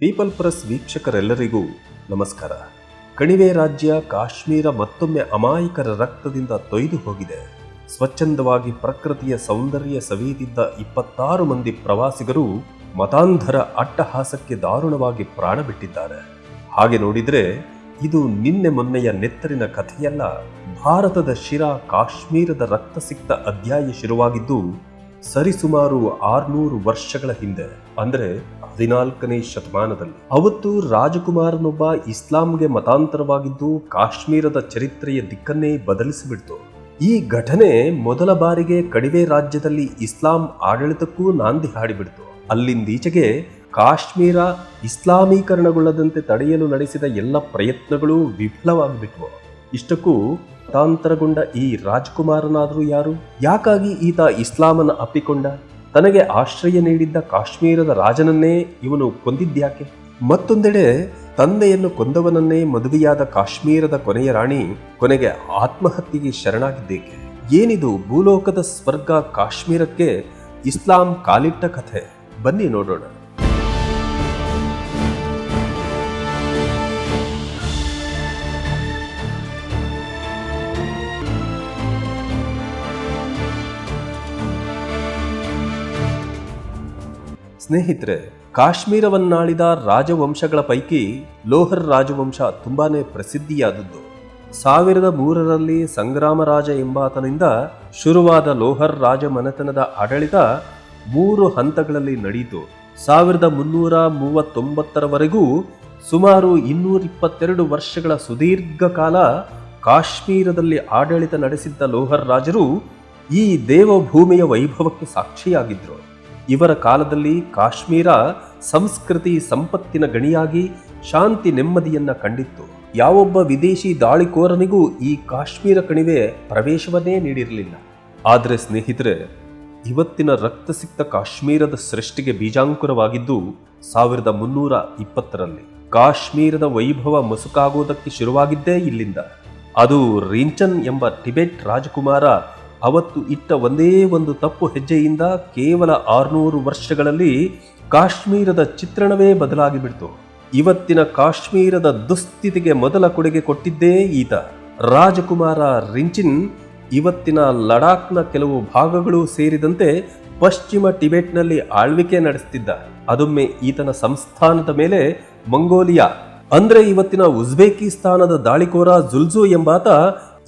People press ವೀಕ್ಷಕರೆಲ್ಲರಿಗೂ ನಮಸ್ಕಾರ. ಕಣಿವೆ ರಾಜ್ಯ ಕಾಶ್ಮೀರ ಮತ್ತೊಮ್ಮೆ ಅಮಾಯಕರ ರಕ್ತದಿಂದ ತೊಯ್ದು ಹೋಗಿದೆ. ಸ್ವಚ್ಛಂದವಾಗಿ ಪ್ರಕೃತಿಯ ಸೌಂದರ್ಯ ಸವಿಯುತ್ತಿದ್ದ ಇಪ್ಪತ್ತಾರು ಮಂದಿ ಪ್ರವಾಸಿಗರು ಮತಾಂಧರ ಅಟ್ಟಹಾಸಕ್ಕೆ ದಾರುಣವಾಗಿ ಪ್ರಾಣ ಬಿಟ್ಟಿದ್ದಾರೆ. ಹಾಗೆ ನೋಡಿದ್ರೆ ಇದು ನಿನ್ನೆ ಮೊನ್ನೆಯ ನೆತ್ತರಿನ ಕಥೆಯಲ್ಲ, ಭಾರತದ ಶಿರಾ ಕಾಶ್ಮೀರದ ರಕ್ತ ಸಿಕ್ತ ಅಧ್ಯಾಯ ಶುರುವಾಗಿದ್ದು, ಸರಿಸುಮಾರು ಆರ್ನೂರು ವರ್ಷಗಳ ಹಿಂದೆ, ಅಂದ್ರೆ ಹದಿನಾಲ್ಕನೇ ಶತಮಾನದಲ್ಲಿ. ಅವತ್ತು ರಾಜಕುಮಾರನೊಬ್ಬ ಇಸ್ಲಾಂಗೆ ಮತಾಂತರವಾಗಿದ್ದು ಕಾಶ್ಮೀರದ ಚರಿತ್ರೆಯ ದಿಕ್ಕನ್ನೇ ಬದಲಿಸಿಬಿಡ್ತು. ಈ ಘಟನೆ ಮೊದಲ ಬಾರಿಗೆ ಕಡಿವೆ ರಾಜ್ಯದಲ್ಲಿ ಇಸ್ಲಾಂ ಆಡಳಿತಕ್ಕೂ ನಾಂದಿ ಹಾಡಿಬಿಡ್ತು. ಅಲ್ಲಿಂದೀಚೆಗೆ ಕಾಶ್ಮೀರ ಇಸ್ಲಾಮೀಕರಣಗೊಳ್ಳದಂತೆ ತಡೆಯಲು ನಡೆಸಿದ ಎಲ್ಲ ಪ್ರಯತ್ನಗಳು ವಿಫಲವಾಗಿಬಿಟ್ವು. ಇಷ್ಟಕ್ಕೂ ಮತಾಂತರಗೊಂಡ ಈ ರಾಜ್ಕುಮಾರನಾದರೂ ಯಾರು? ಯಾಕಾಗಿ ಈತ ಇಸ್ಲಾಮನ್ನು ಅಪ್ಪಿಕೊಂಡ? ತನಗೆ ಆಶ್ರಯ ನೀಡಿದ್ದ ಕಾಶ್ಮೀರದ ರಾಜನನ್ನೇ ಇವನು ಕೊಂದಿದ್ಯಾಕೆ ಮತ್ತೊಂದೆಡೆ ತಂದೆಯನ್ನು ಕೊಂದವನನ್ನೇ ಮದುವೆಯಾದ ಕಾಶ್ಮೀರದ ಕೊನೆಯ ರಾಣಿ ಕೊನೆಗೆ ಆತ್ಮಹತ್ಯೆಗೆ ಶರಣಾಗಿದ್ದೇಕೆ? ಏನಿದು ಭೂಲೋಕದ ಸ್ವರ್ಗ ಕಾಶ್ಮೀರಕ್ಕೆ ಇಸ್ಲಾಂ ಕಾಲಿಟ್ಟ ಕಥೆ? ಬನ್ನಿ ನೋಡೋಣ. ಸ್ನೇಹಿತರೆ, ಕಾಶ್ಮೀರವನ್ನಾಳಿದ ರಾಜವಂಶಗಳ ಪೈಕಿ ಲೋಹರ್ ರಾಜವಂಶ ತುಂಬಾನೇ ಪ್ರಸಿದ್ಧಿಯಾದದ್ದು. ಸಾವಿರದ ಮೂರರಲ್ಲಿ ಸಂಗ್ರಾಮರಾಜ ಎಂಬಾತನಿಂದ ಶುರುವಾದ ಲೋಹರ್ ರಾಜ ಮನೆತನದ ಆಡಳಿತ ಮೂರು ಹಂತಗಳಲ್ಲಿ ನಡೆಯಿತು. ಸಾವಿರದ ಮುನ್ನೂರ ಮೂವತ್ತೊಂಬತ್ತರವರೆಗೂ ಸುಮಾರು ಇನ್ನೂರ ಇಪ್ಪತ್ತೆರಡು ವರ್ಷಗಳ ಸುದೀರ್ಘ ಕಾಲ ಕಾಶ್ಮೀರದಲ್ಲಿ ಆಡಳಿತ ನಡೆಸಿದ್ದ ಲೋಹರ್ ರಾಜರು ಈ ದೇವಭೂಮಿಯ ವೈಭವಕ್ಕೆ ಸಾಕ್ಷಿಯಾಗಿದ್ರು. ಇವರ ಕಾಲದಲ್ಲಿ ಕಾಶ್ಮೀರ ಸಂಸ್ಕೃತಿ ಸಂಪತ್ತಿನ ಗಣಿಯಾಗಿ ಶಾಂತಿ ನೆಮ್ಮದಿಯನ್ನ ಕಂಡಿತ್ತು. ಯಾವೊಬ್ಬ ವಿದೇಶಿ ದಾಳಿಕೋರನಿಗೂ ಈ ಕಾಶ್ಮೀರ ಕಣಿವೆ ಪ್ರವೇಶವನ್ನೇ ನೀಡಿರಲಿಲ್ಲ. ಆದರೆ ಸ್ನೇಹಿತರೆ, ಇವತ್ತಿನ ರಕ್ತಸಿಕ್ತ ಕಾಶ್ಮೀರದ ಸೃಷ್ಟಿಗೆ ಬೀಜಾಂಕುರವಾಗಿದ್ದು ಸಾವಿರದ ಮುನ್ನೂರ ಇಪ್ಪತ್ತರಲ್ಲಿ ಕಾಶ್ಮೀರದ ವೈಭವ ಮುಸುಕಾಗೋದಕ್ಕೆ ಶುರುವಾಗಿದ್ದೇ ಇಲ್ಲಿಂದ. ಅದು ರಿಂಚನ್ ಎಂಬ ಟಿಬೆಟ್ ರಾಜಕುಮಾರ ಅವತ್ತು ಇಟ್ಟ ಒಂದೇ ಒಂದು ತಪ್ಪು ಹೆಜ್ಜೆಯಿಂದ ಕೇವಲ ಆರುನೂರು ವರ್ಷಗಳಲ್ಲಿ ಕಾಶ್ಮೀರದ ಚಿತ್ರಣವೇ ಬದಲಾಗಿಬಿಡ್ತು. ಇವತ್ತಿನ ಕಾಶ್ಮೀರದ ದುಸ್ಥಿತಿಗೆ ಮೊದಲ ಕೊಡುಗೆ ಕೊಟ್ಟಿದ್ದೇ ಈತ. ರಾಜಕುಮಾರ ರಿಂಚಿನ್ ಇವತ್ತಿನ ಲಡಾಖ್ನ ಕೆಲವು ಭಾಗಗಳು ಸೇರಿದಂತೆ ಪಶ್ಚಿಮ ಟಿಬೆಟ್ನಲ್ಲಿ ಆಳ್ವಿಕೆ ನಡೆಸುತ್ತಿದ್ದ ಅದೊಮ್ಮೆ ಈತನ ಸಂಸ್ಥಾನದ ಮೇಲೆ ಮಂಗೋಲಿಯಾ, ಅಂದ್ರೆ ಇವತ್ತಿನ ಉಜ್ಬೇಕಿಸ್ತಾನದ ದಾಳಿಕೋರ ಜುಲ್ಜು ಎಂಬಾತ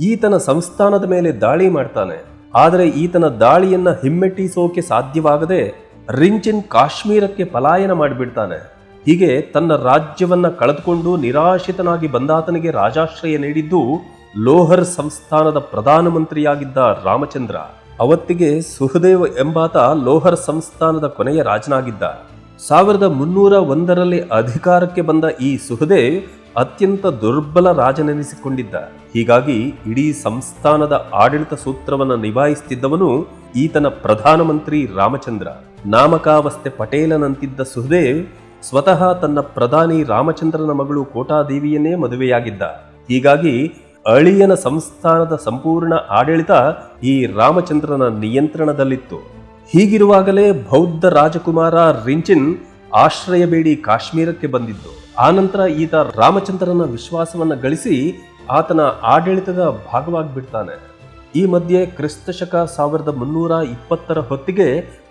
ಈತನ ಸಂಸ್ಥಾನದ ಮೇಲೆ ದಾಳಿ ಮಾಡ್ತಾನೆ. ಆದರೆ ಈತನ ದಾಳಿಯನ್ನ ಹಿಮ್ಮೆಟ್ಟಿಸೋಕೆ ಸಾಧ್ಯವಾಗದೆ ರಿಂಚಿನ್ ಕಾಶ್ಮೀರಕ್ಕೆ ಪಲಾಯನ ಮಾಡಿಬಿಡ್ತಾನೆ. ಹೀಗೆ ತನ್ನ ರಾಜ್ಯವನ್ನ ಕಳೆದುಕೊಂಡು ನಿರಾಶಿತನಾಗಿ ಬಂದಾತನಿಗೆ ರಾಜಾಶ್ರಯ ನೀಡಿದ್ದು ಲೋಹರ್ ಸಂಸ್ಥಾನದ ಪ್ರಧಾನಮಂತ್ರಿಯಾಗಿದ್ದ ರಾಮಚಂದ್ರ. ಅವತ್ತಿಗೆ ಸುಹದೇವ್ ಎಂಬಾತ ಲೋಹರ್ ಸಂಸ್ಥಾನದ ಕೊನೆಯ ರಾಜನಾಗಿದ್ದ. ಸಾವಿರದ ಮುನ್ನೂರ ಒಂದರಲ್ಲಿ ಅಧಿಕಾರಕ್ಕೆ ಬಂದ ಈ ಸುಹದೇವ್ ಅತ್ಯಂತ ದುರ್ಬಲ ರಾಜನೆನಿಸಿಕೊಂಡಿದ್ದ. ಹೀಗಾಗಿ ಇಡೀ ಸಂಸ್ಥಾನದ ಆಡಳಿತ ಸೂತ್ರವನ್ನು ನಿಭಾಯಿಸುತ್ತಿದ್ದವನು ಈತನ ಪ್ರಧಾನಮಂತ್ರಿ ರಾಮಚಂದ್ರ. ನಾಮಕಾವಸ್ಥೆ ಪಟೇಲನಂತಿದ್ದ ಸುಹದೇವ್ ಸ್ವತಃ ತನ್ನ ಪ್ರಧಾನಿ ರಾಮಚಂದ್ರನ ಮಗಳು ಕೋಟಾದೇವಿಯನ್ನೇ ಮದುವೆಯಾಗಿದ್ದ. ಹೀಗಾಗಿ ಅಳಿಯನ ಸಂಸ್ಥಾನದ ಸಂಪೂರ್ಣ ಆಡಳಿತ ಈ ರಾಮಚಂದ್ರನ ನಿಯಂತ್ರಣದಲ್ಲಿತ್ತು. ಹೀಗಿರುವಾಗಲೇ ಬೌದ್ಧ ರಾಜಕುಮಾರ ರಿಂಚಿನ್ ಆಶ್ರಯ ಬೇಡಿ ಕಾಶ್ಮೀರಕ್ಕೆ ಬಂದಿದ್ದು. ಆನಂತರ ಈತ ರಾಮಚಂದ್ರನ ವಿಶ್ವಾಸವನ್ನ ಗಳಿಸಿ ಆತನ ಆಡಳಿತದ ಭಾಗವಾಗಿಬಿಡ್ತಾನೆ. ಈ ಮಧ್ಯೆ ಕ್ರಿಸ್ತಶಕ ಸಾವಿರದ ಮುನ್ನೂರ ಇಪ್ಪತ್ತರ ಹೊತ್ತಿಗೆ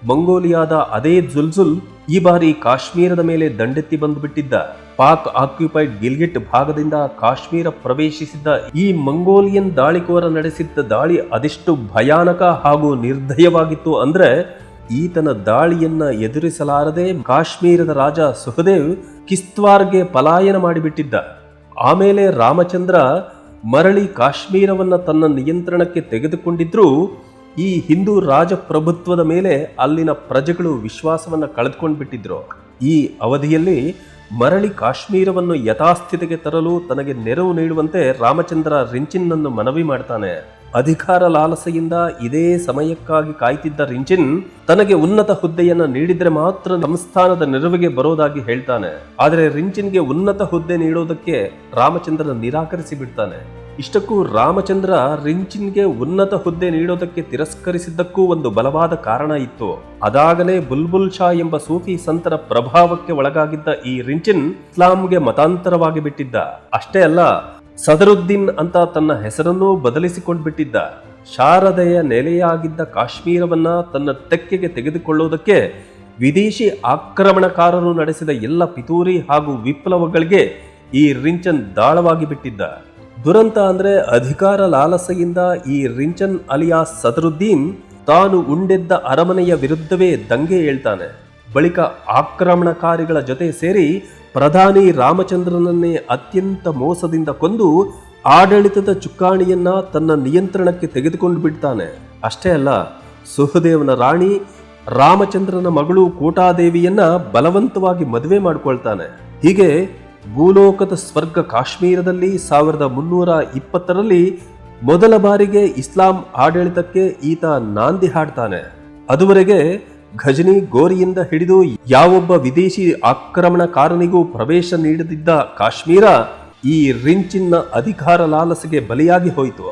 ಮಂಗೋಲಿಯಾದ ಅದೇ ಜುಲ್ಜುಲ್ ಈ ಬಾರಿ ಕಾಶ್ಮೀರದ ಮೇಲೆ ದಂಡೆತ್ತಿ ಬಂದುಬಿಟ್ಟಿದ್ದ. ಪಾಕ್ ಆಕ್ಯುಪೈಡ್ ಗಿಲ್ಗಿಟ್ ಭಾಗದಿಂದ ಕಾಶ್ಮೀರ ಪ್ರವೇಶಿಸಿದ್ದ ಈ ಮಂಗೋಲಿಯನ್ ದಾಳಿಕೋರ ನಡೆಸಿದ್ದ ದಾಳಿ ಅದೆಷ್ಟು ಭಯಾನಕ ಹಾಗೂ ನಿರ್ದಯವಾಗಿತ್ತು ಅಂದ್ರೆ ಈತನ ದಾಳಿಯನ್ನ ಎದುರಿಸಲಾರದೆ ಕಾಶ್ಮೀರದ ರಾಜ ಸುಹದೇವ್ ಕಿಸ್ತ್ವಾರ್ಗೆ ಪಲಾಯನ ಮಾಡಿಬಿಟ್ಟಿದ್ದ. ಆಮೇಲೆ ರಾಮಚಂದ್ರ ಮರಳಿ ಕಾಶ್ಮೀರವನ್ನು ತನ್ನ ನಿಯಂತ್ರಣಕ್ಕೆ ತೆಗೆದುಕೊಂಡಿದ್ರೂ, ಈ ಹಿಂದೂ ರಾಜಪ್ರಭುತ್ವದ ಮೇಲೆ ಅಲ್ಲಿನ ಪ್ರಜೆಗಳು ವಿಶ್ವಾಸವನ್ನು ಕಳೆದುಕೊಂಡು ಬಿಟ್ಟಿದ್ರು ಈ ಅವಧಿಯಲ್ಲಿ ಮರಳಿ ಕಾಶ್ಮೀರವನ್ನು ಯಥಾಸ್ಥಿತಿಗೆ ತರಲು ತನಗೆ ನೆರವು ನೀಡುವಂತೆ ರಾಮಚಂದ್ರ ರಿಂಚಿನ್ನನ್ನು ಮನವಿ ಮಾಡ್ತಾನೆ. ಅಧಿಕಾರ ಲಾಲಸೆಯಿಂದ ಇದೇ ಸಮಯಕ್ಕಾಗಿ ಕಾಯ್ತಿದ್ದ ರಿಂಚಿನ್ ತನಗೆ ಉನ್ನತ ಹುದ್ದೆಯನ್ನ ನೀಡಿದ್ರೆ ಮಾತ್ರ ಸಂಸ್ಥಾನದ ನೆರವಿಗೆ ಬರೋದಾಗಿ ಹೇಳ್ತಾನೆ. ಆದರೆ ರಿಂಚಿನ್ಗೆ ಉನ್ನತ ಹುದ್ದೆ ನೀಡೋದಕ್ಕೆ ರಾಮಚಂದ್ರ ನಿರಾಕರಿಸಿ ಬಿಡ್ತಾನೆ. ಇಷ್ಟಕ್ಕೂ ರಾಮಚಂದ್ರ ರಿಂಚಿನ್ಗೆ ಉನ್ನತ ಹುದ್ದೆ ನೀಡೋದಕ್ಕೆ ತಿರಸ್ಕರಿಸಿದ್ದಕ್ಕೂ ಒಂದು ಬಲವಾದ ಕಾರಣ ಇತ್ತು. ಅದಾಗಲೇ ಬುಲ್ಬುಲ್ ಶಾ ಎಂಬ ಸೂಫಿ ಸಂತರ ಪ್ರಭಾವಕ್ಕೆ ಒಳಗಾಗಿದ್ದ ಈ ರಿಂಚಿನ್ ಇಸ್ಲಾಂಗೆ ಮತಾಂತರವಾಗಿ ಬಿಟ್ಟಿದ್ದ. ಅಷ್ಟೇ ಅಲ್ಲ ಸದರುದ್ದೀನ್ ಅಂತ ತನ್ನ ಹೆಸರನ್ನೂ ಬದಲಿಸಿಕೊಂಡ್ಬಿಟ್ಟಿದ್ದ ಶಾರದೆಯ ನೆಲೆಯಾಗಿದ್ದ ಕಾಶ್ಮೀರವನ್ನ ತನ್ನ ತೆಕ್ಕೆಗೆ ತೆಗೆದುಕೊಳ್ಳುವುದಕ್ಕೆ ವಿದೇಶಿ ಆಕ್ರಮಣಕಾರರು ನಡೆಸಿದ ಎಲ್ಲ ಪಿತೂರಿ ಹಾಗೂ ವಿಪ್ಲವಗಳಿಗೆ ಈ ರಿಂಚನ್ ದಾಳವಾಗಿ ಬಿಟ್ಟಿದ್ದ ದುರಂತ ಅಂದ್ರೆ ಅಧಿಕಾರ ಲಾಲಸೆಯಿಂದ ಈ ರಿಂಚನ್ ಅಲಿಯಾ ಸದರುದ್ದೀನ್ ತಾನು ಉಂಡೆದ್ದ ಅರಮನೆಯ ವಿರುದ್ಧವೇ ದಂಗೆ ಹೇಳ್ತಾನೆ ಬಳಿಕ ಆಕ್ರಮಣಕಾರಿಗಳ ಜೊತೆ ಸೇರಿ ಪ್ರಧಾನಿ ರಾಮಚಂದ್ರನನ್ನೇ ಅತ್ಯಂತ ಮೋಸದಿಂದ ಕೊಂದು ಆಡಳಿತದ ಚುಕ್ಕಾಣಿಯನ್ನ ತನ್ನ ನಿಯಂತ್ರಣಕ್ಕೆ ತೆಗೆದುಕೊಂಡು ಬಿಡ್ತಾನೆ. ಅಷ್ಟೇ ಅಲ್ಲ, ಸುಹದೇವನ ರಾಣಿ ರಾಮಚಂದ್ರನ ಮಗಳು ಕೋಟಾದೇವಿಯನ್ನ ಬಲವಂತವಾಗಿ ಮದುವೆ ಮಾಡಿಕೊಳ್ತಾನೆ. ಹೀಗೆ ಭೂಲೋಕದ ಸ್ವರ್ಗ ಕಾಶ್ಮೀರದಲ್ಲಿ ಸಾವಿರದ ಮುನ್ನೂರ ಇಪ್ಪತ್ತರಲ್ಲಿ ಮೊದಲ ಬಾರಿಗೆ ಇಸ್ಲಾಂ ಆಡಳಿತಕ್ಕೆ ಈತ ನಾಂದಿ ಹಾಡ್ತಾನೆ. ಅದುವರೆಗೆ ಘಜನಿ ಗೋರಿಯಿಂದ ಹಿಡಿದು ಯಾವೊಬ್ಬ ವಿದೇಶಿ ಆಕ್ರಮಣಕಾರನಿಗೂ ಪ್ರವೇಶ ನೀಡದಿದ್ದ ಕಾಶ್ಮೀರ ಈ ರಿಂಚಿನ್ನ ಅಧಿಕಾರ ಲಾಲಸೆಗೆ ಬಲಿಯಾಗಿ ಹೋಯಿತು.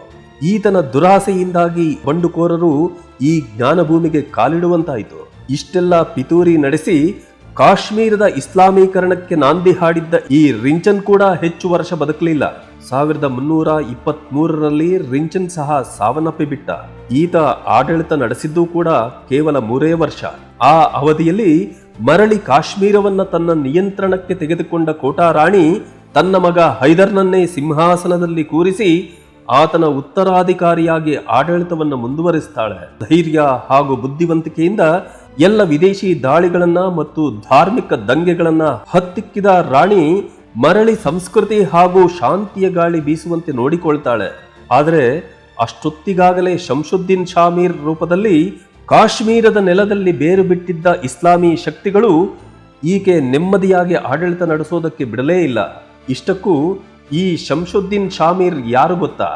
ಈತನ ದುರಾಸೆಯಿಂದಾಗಿ ಬಂಡುಕೋರರು ಈ ಜ್ಞಾನಭೂಮಿಗೆ ಕಾಲಿಡುವಂತಾಯಿತು. ಇಷ್ಟೆಲ್ಲ ಪಿತೂರಿ ನಡೆಸಿ ಕಾಶ್ಮೀರದ ಇಸ್ಲಾಮೀಕರಣಕ್ಕೆ ನಾಂದಿ ಹಾಡಿದ್ದ ಈ ರಿಂಚನ್ ಕೂಡ ಹೆಚ್ಚು ವರ್ಷ ಬದುಕಲಿಲ್ಲ. ಸಾವಿರದ ಮುನ್ನೂರ ಇಪ್ಪತ್ಮೂರರಲ್ಲಿ ರಿಂಚನ್ ಸಹ ಸಾವನ್ನಪ್ಪಿಬಿಟ್ಟ ಈತ ಆಡಳಿತ ನಡೆಸಿದ್ದು ಕೂಡ ಕೇವಲ ಮೂರೇ ವರ್ಷ. ಆ ಅವಧಿಯಲ್ಲಿ ಮರಳಿ ಕಾಶ್ಮೀರವನ್ನ ತನ್ನ ನಿಯಂತ್ರಣಕ್ಕೆ ತೆಗೆದುಕೊಂಡ ಕೋಟಾ ರಾಣಿ ತನ್ನ ಮಗ ಹೈದರ್ನನ್ನೇ ಸಿಂಹಾಸನದಲ್ಲಿ ಕೂರಿಸಿ ಆತನ ಉತ್ತರಾಧಿಕಾರಿಯಾಗಿ ಆಡಳಿತವನ್ನು ಮುಂದುವರಿಸ್ತಾಳೆ. ಧೈರ್ಯ ಹಾಗೂ ಬುದ್ಧಿವಂತಿಕೆಯಿಂದ ಎಲ್ಲ ವಿದೇಶಿ ದಾಳಿಗಳನ್ನ ಮತ್ತು ಧಾರ್ಮಿಕ ದಂಗೆಗಳನ್ನ ಹತ್ತಿಕ್ಕಿದ ರಾಣಿ ಮರಳಿ ಸಂಸ್ಕೃತಿ ಹಾಗೂ ಶಾಂತಿಯ ಗಾಳಿ ಬೀಸುವಂತೆ ನೋಡಿಕೊಳ್ತಾಳೆ. ಆದರೆ ಅಷ್ಟೊತ್ತಿಗಾಗಲೇ ಶಂಶುದ್ದೀನ್ ಶಾಮೀರ್ ರೂಪದಲ್ಲಿ ಕಾಶ್ಮೀರದ ನೆಲದಲ್ಲಿ ಬೇರು ಬಿಟ್ಟಿದ್ದ ಇಸ್ಲಾಮಿ ಶಕ್ತಿಗಳು ಈಕೆ ನೆಮ್ಮದಿಯಾಗಿ ಆಡಳಿತ ನಡೆಸೋದಕ್ಕೆ ಬಿಡಲೇ ಇಲ್ಲ. ಇಷ್ಟಕ್ಕೂ ಈ ಶಂಶುದ್ದೀನ್ ಶಾಮೀರ್ ಯಾರು ಗೊತ್ತಾ?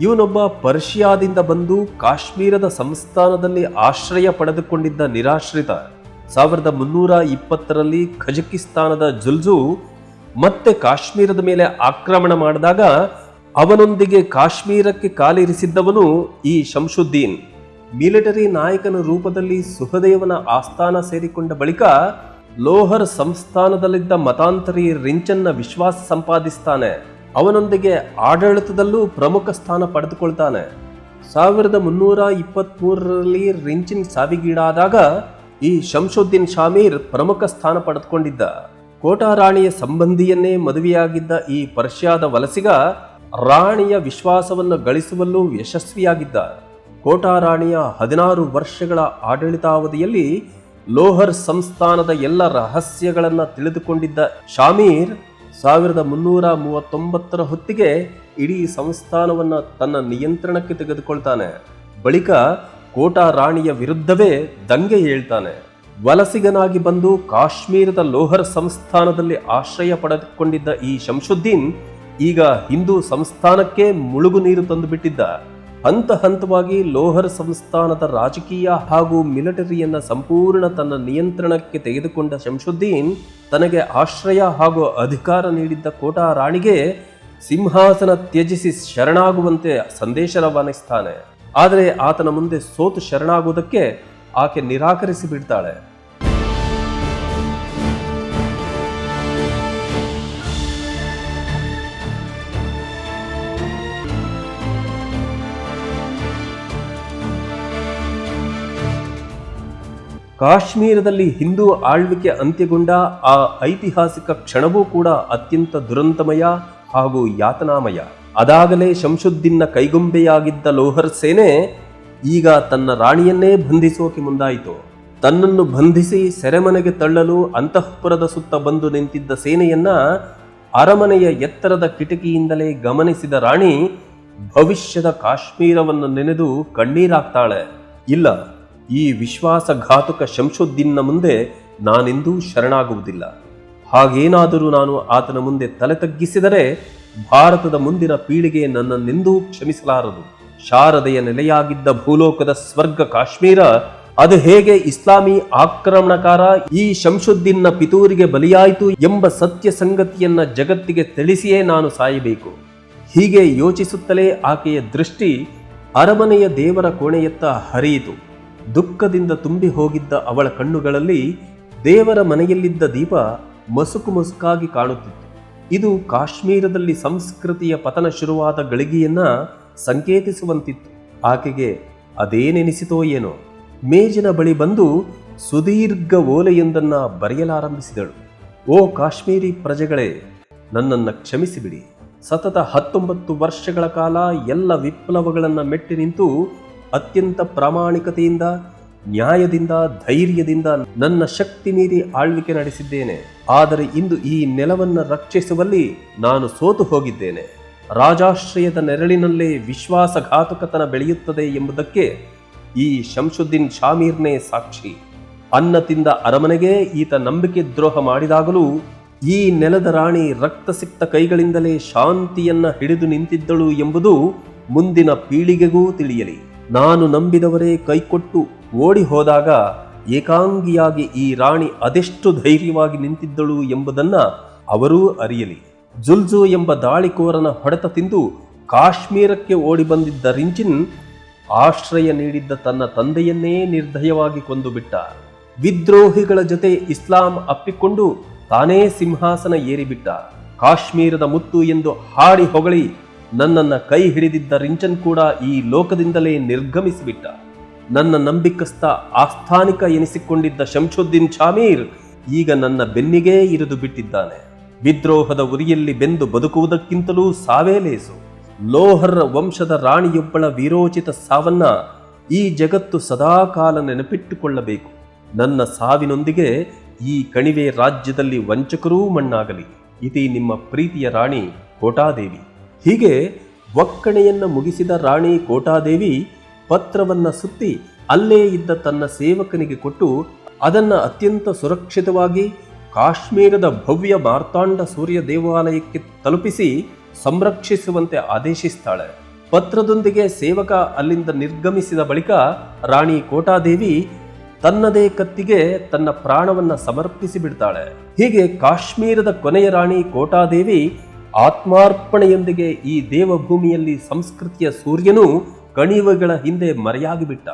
ಇವನೊಬ್ಬ ಪರ್ಷಿಯಾದಿಂದ ಬಂದು ಕಾಶ್ಮೀರದ ಸಂಸ್ಥಾನದಲ್ಲಿ ಆಶ್ರಯ ಪಡೆದುಕೊಂಡಿದ್ದ ನಿರಾಶ್ರಿತ. ಸಾವಿರದ ಮುನ್ನೂರ ಇಪ್ಪತ್ತರಲ್ಲಿ ಖಜಕಿಸ್ತಾನದ ಜುಲ್ಜು ಮತ್ತೆ ಕಾಶ್ಮೀರದ ಮೇಲೆ ಆಕ್ರಮಣ ಮಾಡಿದಾಗ ಅವನೊಂದಿಗೆ ಕಾಶ್ಮೀರಕ್ಕೆ ಕಾಲಿರಿಸಿದ್ದವನು ಈ ಶಂಶುದ್ದೀನ್. ಮಿಲಿಟರಿ ನಾಯಕನ ರೂಪದಲ್ಲಿ ಸುಹದೇವನ ಆಸ್ಥಾನ ಸೇರಿಕೊಂಡ ಬಳಿಕ ಲೋಹರ್ ಸಂಸ್ಥಾನದಲ್ಲಿದ್ದ ಮತಾಂತರಿ ರಿಂಚನ್ನ ವಿಶ್ವಾಸ ಸಂಪಾದಿಸ್ತಾನೆ. ಅವನೊಂದಿಗೆ ಆಡಳಿತದಲ್ಲೂ ಪ್ರಮುಖ ಸ್ಥಾನ ಪಡೆದುಕೊಳ್ತಾನೆ. ಸಾವಿರದ ಮುನ್ನೂರ ಇಪ್ಪತ್ತ್ಮೂರರಲ್ಲಿ ರಿಂಚಿನ್ ಸಾವಿಗೀಡಾದಾಗ ಈ ಶಂಶುದ್ದೀನ್ ಶಾಮೀರ್ ಪ್ರಮುಖ ಸ್ಥಾನ ಪಡೆದುಕೊಂಡಿದ್ದ. ಕೋಟಾ ರಾಣಿಯ ಸಂಬಂಧಿಯನ್ನೇ ಮದುವೆಯಾಗಿದ್ದ ಈ ಪರ್ಷ್ಯಾದ ವಲಸಿಗ ರಾಣಿಯ ವಿಶ್ವಾಸವನ್ನು ಗಳಿಸುವಲ್ಲೂ ಯಶಸ್ವಿಯಾಗಿದ್ದ. ಕೋಟಾರಾಣಿಯ ಹದಿನಾರು ವರ್ಷಗಳ ಆಡಳಿತಾವಧಿಯಲ್ಲಿ ಲೋಹರ್ ಸಂಸ್ಥಾನದ ಎಲ್ಲ ರಹಸ್ಯಗಳನ್ನು ತಿಳಿದುಕೊಂಡಿದ್ದ ಶಾಮೀರ್ ಸಾವಿರದ ಮುನ್ನೂರ ಮೂವತ್ತೊಂಬತ್ತರ ಹೊತ್ತಿಗೆ ಇಡೀ ಸಂಸ್ಥಾನವನ್ನು ತನ್ನ ನಿಯಂತ್ರಣಕ್ಕೆ ತೆಗೆದುಕೊಳ್ತಾನೆ. ಬಳಿಕ ಕೋಟಾ ರಾಣಿಯ ವಿರುದ್ಧವೇ ದಂಗೆ ಹೇಳ್ತಾನೆ ವಲಸಿಗನಾಗಿ ಬಂದು ಕಾಶ್ಮೀರದ ಲೋಹರ್ ಸಂಸ್ಥಾನದಲ್ಲಿ ಆಶ್ರಯ ಪಡೆದುಕೊಂಡಿದ್ದ ಈ ಶಂಶುದ್ದೀನ್ ಈಗ ಹಿಂದೂ ಸಂಸ್ಥಾನಕ್ಕೆ ಮುಳುಗು ನೀರು ತಂದುಬಿಟ್ಟಿದ್ದ. ಹಂತ ಹಂತವಾಗಿ ಲೋಹರ್ ಸಂಸ್ಥಾನದ ರಾಜಕೀಯ ಹಾಗೂ ಮಿಲಿಟರಿಯನ್ನ ಸಂಪೂರ್ಣ ತನ್ನ ನಿಯಂತ್ರಣಕ್ಕೆ ತೆಗೆದುಕೊಂಡ ಶಂಶುದ್ದೀನ್ ತನಗೆ ಆಶ್ರಯ ಹಾಗೂ ಅಧಿಕಾರ ನೀಡಿದ್ದ ಕೋಟಾ ರಾಣಿಗೆ ಸಿಂಹಾಸನ ತ್ಯಜಿಸಿ ಶರಣಾಗುವಂತೆ ಸಂದೇಶ ರವಾನಿಸ್ತಾನೆ. ಆದರೆ ಆತನ ಮುಂದೆ ಸೋತು ಶರಣಾಗುವುದಕ್ಕೆ ಆಕೆ ನಿರಾಕರಿಸಿ ಬಿಡ್ತಾಳೆ. ಕಾಶ್ಮೀರದಲ್ಲಿ ಹಿಂದೂ ಆಳ್ವಿಕೆ ಅಂತ್ಯಗೊಂಡ ಆ ಐತಿಹಾಸಿಕ ಕ್ಷಣವೂ ಕೂಡ ಅತ್ಯಂತ ದುರಂತಮಯ ಹಾಗೂ ಯಾತನಾಮಯ. ಅದಾಗಲೇ ಶಂಶುದ್ದೀನ್ನ ಕೈಗೊಂಬೆಯಾಗಿದ್ದ ಲೋಹರ್ ಸೇನೆ ಈಗ ತನ್ನ ರಾಣಿಯನ್ನೇ ಬಂಧಿಸೋಕೆ ಮುಂದಾಯಿತು. ತನ್ನನ್ನು ಬಂಧಿಸಿ ಸೆರೆಮನೆಗೆ ತಳ್ಳಲು ಅಂತಃಪುರದ ಸುತ್ತ ಬಂದು ನಿಂತಿದ್ದ ಸೇನೆಯನ್ನ ಅರಮನೆಯ ಎತ್ತರದ ಕಿಟಕಿಯಿಂದಲೇ ಗಮನಿಸಿದ ರಾಣಿ ಭವಿಷ್ಯದ ಕಾಶ್ಮೀರವನ್ನು ನೆನೆದು ಕಣ್ಣೀರಾಗ್ತಾಳೆ. ಇಲ್ಲ, ಈ ವಿಶ್ವಾಸಘಾತುಕ ಶಂಶುದ್ದೀನ್ನ ಮುಂದೆ ನಾನೆಂದೂ ಶರಣಾಗುವುದಿಲ್ಲ. ಹಾಗೇನಾದರೂ ನಾನು ಆತನ ಮುಂದೆ ತಲೆ ತಗ್ಗಿಸಿದರೆ ಭಾರತದ ಮುಂದಿನ ಪೀಳಿಗೆ ನನ್ನನ್ನೆಂದೂ ಕ್ಷಮಿಸಲಾರದು. ಶಾರದೆಯ ನೆಲೆಯಾಗಿದ್ದ ಭೂಲೋಕದ ಸ್ವರ್ಗ ಕಾಶ್ಮೀರ, ಅದು ಹೇಗೆ ಇಸ್ಲಾಮಿ ಆಕ್ರಮಣಕಾರ ಈ ಶಂಶುದ್ದೀನ್ನ ಪಿತೂರಿಗೆ ಬಲಿಯಾಯಿತು ಎಂಬ ಸತ್ಯ ಸಂಗತಿಯನ್ನ ಜಗತ್ತಿಗೆ ತಿಳಿಸಿಯೇ ನಾನು ಸಾಯಬೇಕು. ಹೀಗೆ ಯೋಚಿಸುತ್ತಲೇ ಆಕೆಯ ದೃಷ್ಟಿ ಅರಮನೆಯ ದೇವರ ಕೋಣೆಯತ್ತ ಹರಿಯಿತು. ದುಃಖದಿಂದ ತುಂಬಿ ಹೋಗಿದ್ದ ಅವಳ ಕಣ್ಣುಗಳಲ್ಲಿ ದೇವರ ಮನೆಯಲ್ಲಿದ್ದ ದೀಪ ಮಸುಕು ಮಸುಕಾಗಿ ಕಾಣುತ್ತಿತ್ತು. ಇದು ಕಾಶ್ಮೀರದಲ್ಲಿ ಸಂಸ್ಕೃತಿಯ ಪತನ ಶುರುವಾದ ಗಳಿಗೆಯನ್ನ ಸಂಕೇತಿಸುವಂತಿತ್ತು. ಆಕೆಗೆ ಅದೇನೆನಿಸಿತೋ ಏನೋ. ಮೇಜಿನ ಬಳಿ ಬಂದು ಸುದೀರ್ಘ ಓಲೆಯೊಂದನ್ನ ಬರೆಯಲಾರಂಭಿಸಿದಳು. ಓ ಕಾಶ್ಮೀರಿ ಪ್ರಜೆಗಳೇ, ನನ್ನನ್ನು ಕ್ಷಮಿಸಿಬಿಡಿ. ಸತತ ಹತ್ತೊಂಬತ್ತು ವರ್ಷಗಳ ಕಾಲ ಎಲ್ಲ ವಿಪ್ಲವಗಳನ್ನು ಮೆಟ್ಟಿ ನಿಂತು ಅತ್ಯಂತ ಪ್ರಾಮಾಣಿಕತೆಯಿಂದ, ನ್ಯಾಯದಿಂದ, ಧೈರ್ಯದಿಂದ ನನ್ನ ಶಕ್ತಿ ಮೀರಿ ಆಳ್ವಿಕೆ ನಡೆಸಿದ್ದೇನೆ. ಆದರೆ ಇಂದು ಈ ನೆಲವನ್ನು ರಕ್ಷಿಸುವಲ್ಲಿ ನಾನು ಸೋತು ಹೋಗಿದ್ದೇನೆ. ರಾಜಾಶ್ರಯದ ನೆರಳಿನಲ್ಲೇ ವಿಶ್ವಾಸಘಾತುಕತನ ಬೆಳೆಯುತ್ತದೆ ಎಂಬುದಕ್ಕೆ ಈ ಶಂಶುದ್ದೀನ್ ಶಾಮೀರ್ನೇ ಸಾಕ್ಷಿ. ಅನ್ನ ತಿಂದ ಅರಮನೆಗೆ ಈತ ನಂಬಿಕೆ ದ್ರೋಹ ಮಾಡಿದಾಗಲೂ ಈ ನೆಲದ ರಾಣಿ ರಕ್ತಸಿಕ್ತ ಕೈಗಳಿಂದಲೇ ಶಾಂತಿಯನ್ನ ಹಿಡಿದು ನಿಂತಿದ್ದಳು ಎಂಬುದು ಮುಂದಿನ ಪೀಳಿಗೆಗೂ ತಿಳಿಯಲಿ. ನಾನು ನಂಬಿದವರೇ ಕೈಕೊಟ್ಟು ಓಡಿ ಹೋದಾಗ ಏಕಾಂಗಿಯಾಗಿ ಈ ರಾಣಿ ಅದೆಷ್ಟು ಧೈರ್ಯವಾಗಿ ನಿಂತಿದ್ದಳು ಎಂಬುದನ್ನು ಅವರೂ ಅರಿಯಲಿ. ಜುಲ್ಜು ಎಂಬ ದಾಳಿಕೋರನ ಹೊಡೆತ ತಿಂದು ಕಾಶ್ಮೀರಕ್ಕೆ ಓಡಿ ಬಂದಿದ್ದ ರಿಂಚಿನ್ ಆಶ್ರಯ ನೀಡಿದ್ದ ತನ್ನ ತಂದೆಯನ್ನೇ ನಿರ್ದಯವಾಗಿ ಕೊಂದುಬಿಟ್ಟ. ವಿದ್ರೋಹಿಗಳ ಜೊತೆ ಇಸ್ಲಾಂ ಅಪ್ಪಿಕೊಂಡು ತಾನೇ ಸಿಂಹಾಸನ ಏರಿಬಿಟ್ಟ. ಕಾಶ್ಮೀರದ ಮುತ್ತು ಎಂದು ಹಾಡಿ ಹೊಗಳಿ ನನ್ನನ್ನ ಕೈ ಹಿಡಿದಿದ್ದ ರಿಂಚನ್ ಕೂಡ ಈ ಲೋಕದಿಂದಲೇ ನಿರ್ಗಮಿಸಿಬಿಟ್ಟ. ನನ್ನ ನಂಬಿಕಸ್ಥ ಆಸ್ಥಾನಿಕ ಎನಿಸಿಕೊಂಡಿದ್ದ ಶಂಶುದ್ದೀನ್ ಶಾಮೀರ್ ಈಗ ನನ್ನ ಬೆನ್ನಿಗೇ ಇರಿದು ಬಿಟ್ಟಿದ್ದಾನೆ ವಿದ್ರೋಹದ ಉರಿಯಲ್ಲಿ ಬೆಂದು ಬದುಕುವುದಕ್ಕಿಂತಲೂ ಸಾವೇ ಲೇಸು ಲೋಹರ್ ವಂಶದ ರಾಣಿಯೊಬ್ಬಳ ವೀರೋಚಿತ ಸಾವನ್ನ ಈ ಜಗತ್ತು ಸದಾಕಾಲ ನೆನಪಿಟ್ಟುಕೊಳ್ಳಬೇಕು. ನನ್ನ ಸಾವಿನೊಂದಿಗೆ ಈ ಕಣಿವೆ ರಾಜ್ಯದಲ್ಲಿ ವಂಚಕರೂ ಮಣ್ಣಾಗಲಿ. ಇತಿ ನಿಮ್ಮ ಪ್ರೀತಿಯ ರಾಣಿ ಕೋಟಾದೇವಿ. ಹೀಗೆ ಒಕ್ಕಣೆಯನ್ನು ಮುಗಿಸಿದ ರಾಣಿ ಕೋಟಾದೇವಿ ಪತ್ರವನ್ನ ಸುತ್ತಿ ಅಲ್ಲೇ ಇದ್ದ ತನ್ನ ಸೇವಕನಿಗೆ ಕೊಟ್ಟು ಅದನ್ನ ಅತ್ಯಂತ ಸುರಕ್ಷಿತವಾಗಿ ಕಾಶ್ಮೀರದ ಭವ್ಯ ಮಾರ್ತಾಂಡ ಸೂರ್ಯ ದೇವಾಲಯಕ್ಕೆ ತಲುಪಿಸಿ ಸಂರಕ್ಷಿಸುವಂತೆ ಆದೇಶಿಸ್ತಾಳೆ. ಪತ್ರದೊಂದಿಗೆ ಸೇವಕ ಅಲ್ಲಿಂದ ನಿರ್ಗಮಿಸಿದ ಬಳಿಕ ರಾಣಿ ಕೋಟಾದೇವಿ ತನ್ನದೇ ಕತ್ತಿಗೆ ತನ್ನ ಪ್ರಾಣವನ್ನ ಸಮರ್ಪಿಸಿ ಬಿಡ್ತಾಳೆ. ಹೀಗೆ ಕಾಶ್ಮೀರದ ಕೊನೆಯ ರಾಣಿ ಕೋಟಾದೇವಿ ಆತ್ಮಾರ್ಪಣೆಯೊಂದಿಗೆ ಈ ದೇವಭೂಮಿಯಲ್ಲಿ ಸಂಸ್ಕೃತಿಯ ಸೂರ್ಯನು ಕಣಿವೆಗಳ ಹಿಂದೆ ಮರೆಯಾಗಿಬಿಟ್ಟ.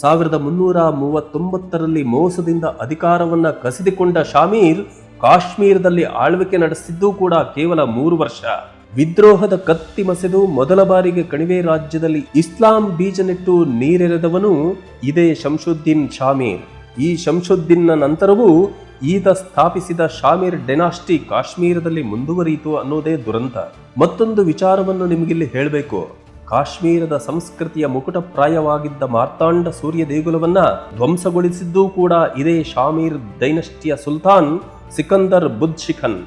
ಸಾವಿರದ ಮುನ್ನೂರ ಮೂವತ್ತೊಂಬತ್ತರಲ್ಲಿ ಮೋಸದಿಂದ ಅಧಿಕಾರವನ್ನು ಕಸಿದುಕೊಂಡ ಶಾಮೀರ್ ಕಾಶ್ಮೀರದಲ್ಲಿ ಆಳ್ವಿಕೆ ನಡೆಸಿದ್ದು ಕೂಡ ಕೇವಲ ಮೂರು ವರ್ಷ. ವಿದ್ರೋಹದ ಕತ್ತಿ ಮಸೆದು ಮೊದಲ ಬಾರಿಗೆ ಕಣಿವೆ ರಾಜ್ಯದಲ್ಲಿ ಇಸ್ಲಾಂ ಬೀಜ ನೆಟ್ಟು ನೀರೆರೆದವನು ಇದೇ ಶಂಶುದ್ದೀನ್ ಶಾಮೀರ್. ಈ ಶಂಶುದ್ದೀನ್ನ ನಂತರವೂ ಈತ ಸ್ಥಾಪಿಸಿದ ಶಾಮೀರ್ ಡೆನಾಸ್ಟಿ ಕಾಶ್ಮೀರದಲ್ಲಿ ಮುಂದುವರಿಯಿತು ಅನ್ನೋದೇ ದುರಂತ. ಮತ್ತೊಂದು ವಿಚಾರವನ್ನು ನಿಮಗಿಲ್ಲಿ ಹೇಳಬೇಕು. ಕಾಶ್ಮೀರದ ಸಂಸ್ಕೃತಿಯ ಮುಕುಟಪ್ರಾಯವಾಗಿದ್ದ ಮಾರ್ತಾಂಡ ಸೂರ್ಯ ದೇಗುಲವನ್ನ ಧ್ವಂಸಗೊಳಿಸಿದ್ದೂ ಕೂಡ ಇದೇ ಶಾಮೀರ್ ಡೈನಸ್ಟಿಯ ಸುಲ್ತಾನ್ ಸಿಕಂದರ್ ಬುದ್ ಶಿಖನ್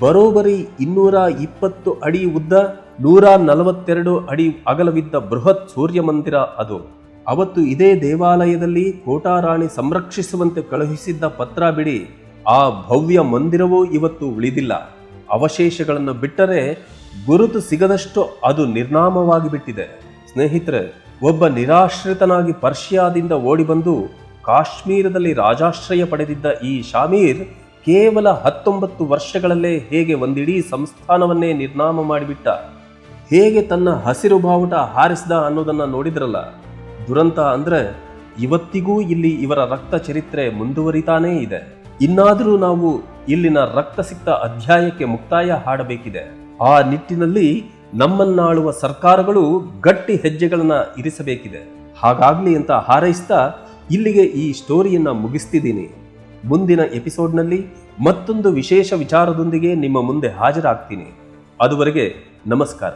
ಬರೋಬರಿ ಇನ್ನೂರ ಇಪ್ಪತ್ತು ಅಡಿ ಉದ್ದ ನೂರ ನಲವತ್ತೆರಡು ಅಡಿ ಅಗಲವಿದ್ದ ಬೃಹತ್ ಸೂರ್ಯ ಮಂದಿರ ಅದು. ಅವತ್ತು ಇದೇ ದೇವಾಲಯದಲ್ಲಿ ಕೋಟಾರಾಣಿ ಸಂರಕ್ಷಿಸುವಂತೆ ಕಳುಹಿಸಿದ್ದ ಪತ್ರ ಬಿಡಿ, ಆ ಭವ್ಯ ಮಂದಿರವೂ ಇವತ್ತು ಉಳಿದಿಲ್ಲ. ಅವಶೇಷಗಳನ್ನು ಬಿಟ್ಟರೆ ಗುರುತು ಸಿಗದಷ್ಟು ಅದು ನಿರ್ನಾಮವಾಗಿ ಬಿಟ್ಟಿದೆ ಸ್ನೇಹಿತರೆ, ಒಬ್ಬ ನಿರಾಶ್ರಿತನಾಗಿ ಪರ್ಷಿಯಾದಿಂದ ಓಡಿಬಂದು ಕಾಶ್ಮೀರದಲ್ಲಿ ರಾಜಾಶ್ರಯ ಪಡೆದಿದ್ದ ಈ ಶಾಮೀರ್ ಕೇವಲ ಹತ್ತೊಂಬತ್ತು ವರ್ಷಗಳಲ್ಲೇ ಹೇಗೆ ಒಂದಿಡೀ ಸಂಸ್ಥಾನವನ್ನೇ ನಿರ್ನಾಮ ಮಾಡಿಬಿಟ್ಟ? ಹೇಗೆ ತನ್ನ ಹಸಿರು ಬಾವುಟ ಹಾರಿಸಿದ ಅನ್ನೋದನ್ನು ನೋಡಿದ್ರಲ್ಲ? ದುರಂತ ಅಂದ್ರೆ ಇವತ್ತಿಗೂ ಇಲ್ಲಿ ಇವರ ರಕ್ತ ಚರಿತ್ರೆ ಮುಂದುವರಿತಾನೇ ಇದೆ. ಇನ್ನಾದರೂ ನಾವು ಇಲ್ಲಿನ ರಕ್ತ ಸಿಕ್ತ ಅಧ್ಯಾಯಕ್ಕೆ ಮುಕ್ತಾಯ ಹಾಡಬೇಕಿದೆ. ಆ ನಿಟ್ಟಿನಲ್ಲಿ ನಮ್ಮನ್ನಾಳುವ ಸರ್ಕಾರಗಳು ಗಟ್ಟಿ ಹೆಜ್ಜೆಗಳನ್ನು ಇರಿಸಬೇಕಿದೆ. ಹಾಗಾಗಲಿ ಅಂತ ಹಾರೈಸ್ತಾ ಇಲ್ಲಿಗೆ ಈ ಸ್ಟೋರಿಯನ್ನ ಮುಗಿಸ್ತಿದ್ದೀನಿ. ಮುಂದಿನ ಎಪಿಸೋಡ್ನಲ್ಲಿ ಮತ್ತೊಂದು ವಿಶೇಷ ವಿಚಾರದೊಂದಿಗೆ ನಿಮ್ಮ ಮುಂದೆ ಹಾಜರಾಗ್ತೀನಿ. ಅದುವರೆಗೆ ನಮಸ್ಕಾರ.